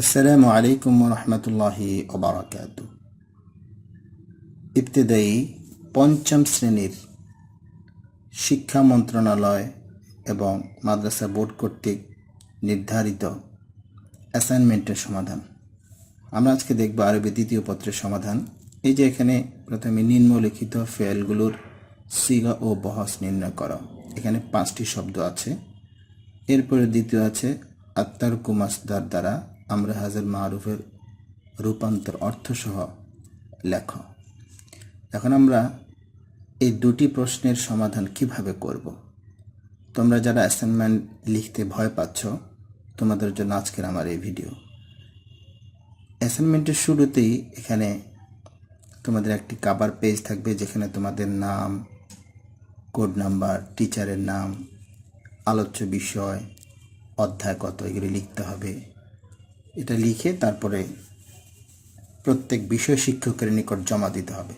আসসালামু আলাইকুম রহমতুল্লাহি ওবরাকাত ইবতেদায়ী পঞ্চম শ্রেণির শিক্ষা মন্ত্রণালয় এবং মাদ্রাসা বোর্ড কর্তৃক নির্ধারিত অ্যাসাইনমেন্টের সমাধান। আমরা আজকে দেখব আরবি দ্বিতীয় পত্রের সমাধান। এই যে এখানে প্রথমে নিম্নলিখিত ফেলগুলোর সিগা ও বহস নির্ণয় করা। এখানে পাঁচটি শব্দ আছে। এরপরে দ্বিতীয় আছে আত্মার কুমাসদার দ্বারা আমরা হাজার মারুফের রূপান্তর অর্থসহ লেখ। এখন আমরা এই দুটি প্রশ্নের সমাধান কীভাবে করব? তোমরা যারা অ্যাসাইনমেন্ট লিখতে ভয় পাচ্ছ, তোমাদের জন্য আজকের আমার এই ভিডিও অ্যাসাইনমেন্টের শুরুতেই এখানে তোমাদের একটি কাবার পেজ থাকবে, যেখানে তোমাদের নাম কোড নাম্বার টিচারের নাম, আলোচ্য বিষয়, অধ্যায় কত, এগুলি লিখতে হবে। এটা লিখে তারপরে প্রত্যেক বিষয় শিক্ষকের নিকট জমা দিতে হবে।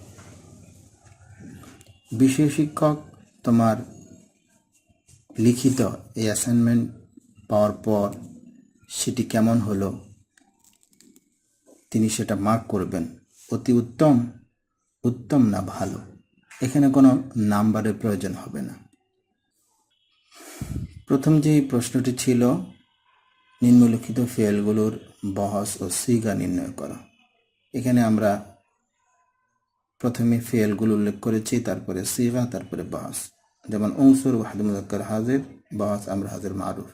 বিষয় শিক্ষক তোমার লিখিত এই অ্যাসাইনমেন্ট পাওয়ার পর সেটি কেমন হলো, তিনি সেটা মার্ক করবেন। অতি উত্তম উত্তম না ভালো, এখানে কোনো নাম্বারের প্রয়োজন হবে না। প্রথম যে প্রশ্নটি ছিল নিম্নলিখিত ফেলগুলোর বহস ও সিগা নির্ণয় করা। এখানে আমরা প্রথমে ফেলগুলো উল্লেখ করেছি, তারপরে সিগা, তারপরে বহস। যেমন অংসুর ওয়াহিদ মুজাক্কর হাজির, বহস আমরা হাজির মারুফ।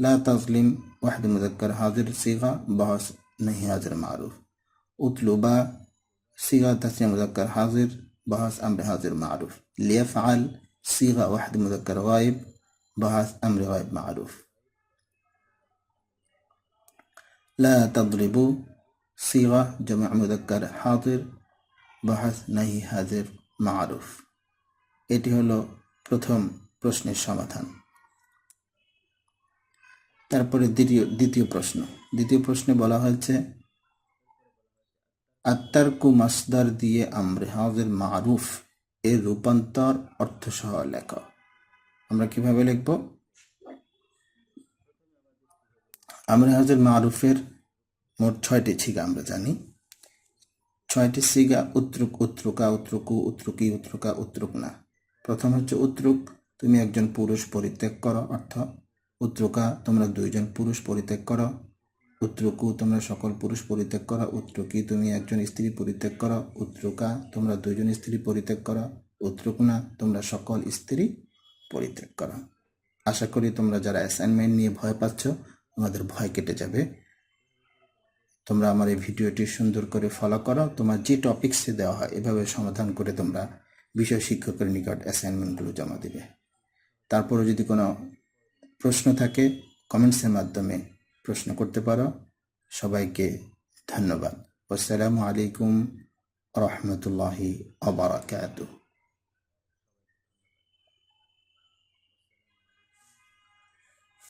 লা তাজলিম ওয়াহিদ মুজাক্কর হাজির, সিগা, বহস नहीं হাজির মারুফ। উতলুবা, সিগা তাসলিম মুজাক্কর হাজির, বহস আমরা হাজির মারুফ। লিয়াফআল, সিগা ওয়াহিদ মুজাক্কর গায়েব, বহস আমরা গায়েব মারুফ। লা তাদরিবু সিগা জমা মুদাক্কার হাজির বাহাস নাহি হাজির মারুফ এটি হলো প্রথম প্রশ্নের সমাধান। তারপরে দ্বিতীয় দ্বিতীয় প্রশ্ন। দ্বিতীয় প্রশ্নে বলা হয়েছে, আত্মারকু মাসদার দিয়ে আমরে হাউজের মারুফ এর রূপান্তর অর্থসহ লেখা। আমরা কীভাবে লিখব? আমরা হাজের মারুফের মোট ছয়টি ছিগা আমরা জানি। ছয়টি সিগা উত্রুক, উত্রুকা, উত্রুকু, উত্রুকি, উত্রুকা, উত্রুক না। প্রথম হচ্ছে উত্রুক, তুমি একজন পুরুষ পরিত্যাগ করো, অর্থ। উত্রুকা, তোমরা দুইজন পুরুষ পরিত্যাগ করো। উত্রুকু, তোমরা সকল পুরুষ পরিত্যাগ করো। উত্রুকি, তুমি একজন স্ত্রী পরিত্যাগ করো। উত্রুকা, তোমরা দুইজন স্ত্রী পরিত্যাগ করো। উত্রুক না, তোমরা সকল স্ত্রী পরিত্যাগ করো। আশা করি তোমরা যারা অ্যাসাইনমেন্ট নিয়ে ভয় পাচ্ছ তোমাদের ভয় কেটে যাবে। তোমরা আমার এই ভিডিওটি সুন্দর করে ফলো করো। তোমার যে টপিক্সে দেওয়া হয়, এভাবে সমাধান করে তোমরা বিষয় শিক্ষকের নিকট অ্যাসাইনমেন্টগুলো জমা দিবে। তারপরে যদি কোনো প্রশ্ন থাকে কমেন্টসের মাধ্যমে প্রশ্ন করতে পারো। সবাইকে ধন্যবাদ। আসসালামু আলাইকুম রহমতুল্লাহি আবরাকাতুহ